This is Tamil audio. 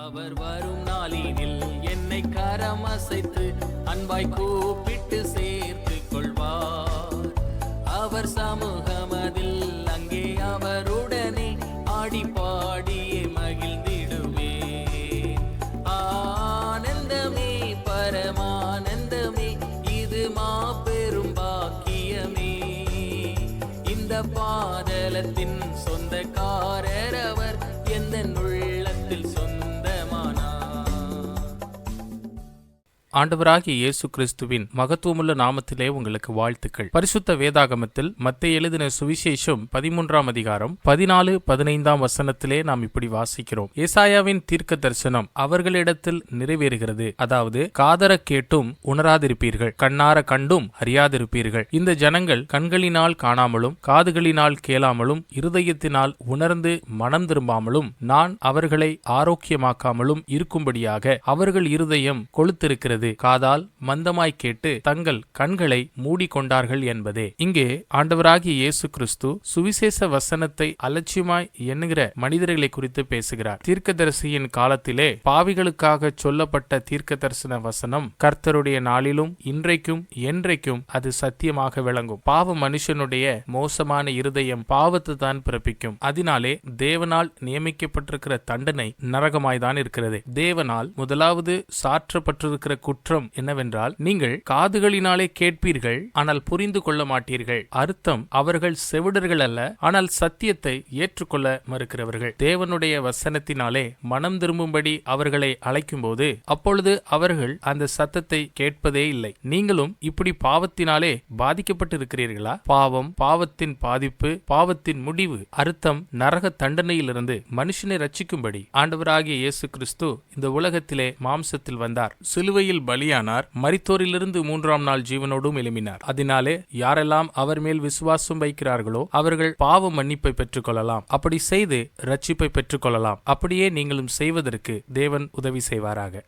அவர் வரும் நாளினில் என்னை கரம் அசைத்து அன்பாய் கூப்பிட்டு சேர்த்து கொள்வார். அவர் சமூகமதில் அங்கே அவருடனே ஆடி பாடியே மகிழ்ந்திடுவே ஆனந்தமே பரமானந்தமே இது மாபெரும் பாக்கியமே. இந்த பாதலத்தின் சொந்தக்காரர் ஆண்டவராகிய இயேசு கிறிஸ்துவின் மகத்துவமுள்ள நாமத்திலே உங்களுக்கு வாழ்த்துக்கள். பரிசுத்த வேதாகமத்தில் மத்திய எழுதின சுவிசேஷம் பதிமூன்றாம் அதிகாரம் பதினாலு பதினைந்தாம் வசனத்திலே நாம் இப்படி வாசிக்கிறோம். ஏசாயாவின் தீர்க்க தரிசனம் அவர்களிடத்தில் நிறைவேறுகிறது. அதாவது காதர கேட்டும் உணராதிருப்பீர்கள் கண்ணார கண்டும் அறியாதிருப்பீர்கள். இந்த ஜனங்கள் கண்களினால் காணாமலும் காதுகளினால் கேளாமலும் இருதயத்தினால் உணர்ந்து மனம் திரும்பாமலும் நான் அவர்களை ஆரோக்கியமாக்காமலும் இருக்கும்படியாக அவர்கள் இருதயம் கொளுத்திருக்கிறது. காதால் மந்தமாய் கேட்டு தங்கள் கண்களை மூடிக்கொண்டார்கள் என்பதே. இங்கே ஆண்டவராகிய இயேசு கிறிஸ்து சுவிசேஷ வசனத்தை அலட்சியமாய் எண்ணுகிற மனிதர்களை குறித்து பேசுகிறார். தீர்க்கதரிசியின் காலத்திலே பாவிகளுக்காக சொல்லப்பட்ட தீர்க்க தரிசன வசனம் கர்த்தருடைய நாளிலும் இன்றைக்கும் என்றைக்கும் அது சத்தியமாக விளங்கும். பாவ மனுஷனுடைய மோசமான இருதயம் பாவத்தை தான் பிறப்பிக்கும். அதனாலே தேவனால் நியமிக்கப்பட்டிருக்கிற தண்டனை நரகமாய்தான் இருக்கிறது. தேவனால் முதலாவது சாற்றப்பட்டிருக்கிற குற்றம் என்னவென்றால் நீங்கள் காதுகளினாலே கேட்பீர்கள் ஆனால் புரிந்து கொள்ள மாட்டீர்கள். அர்த்தம் அவர்கள் செவிடர்கள் அல்ல ஆனால் சத்தியத்தை ஏற்றுக்கொள்ள மறுக்கிறவர்கள். தேவனுடைய வசனத்தினாலே மனம் திரும்பும்படி அவர்களை அழைக்கும் போது அப்பொழுது அவர்கள் அந்த சத்தத்தை கேட்பதே இல்லை. நீங்களும் இப்படி பாவத்தினாலே பாதிக்கப்பட்டிருக்கிறீர்களா? பாவம் பாவத்தின் பாதிப்பு பாவத்தின் முடிவு. அர்த்தம் நரக தண்டனையிலிருந்து மனுஷனை ரட்சிக்கும்படி. ஆண்டவராகிய இயேசு கிறிஸ்து இந்த உலகத்திலே மாம்சத்தில் வந்தார். சிலுவையில் பலியானார். மரித்தோரிலிருந்து மூன்றாம் நாள் ஜீவனோடும் எழும்பினார். அதனாலே யாரெல்லாம் அவர் மேல் விசுவாசம் வைக்கிறார்களோ அவர்கள் பாவ மன்னிப்பை பெற்றுக்கொள்ளலாம். அப்படி செய்து ரட்சிப்பை பெற்றுக்கொள்ளலாம். அப்படியே நீங்களும் செய்வதற்கு தேவன் உதவி செய்வாராக.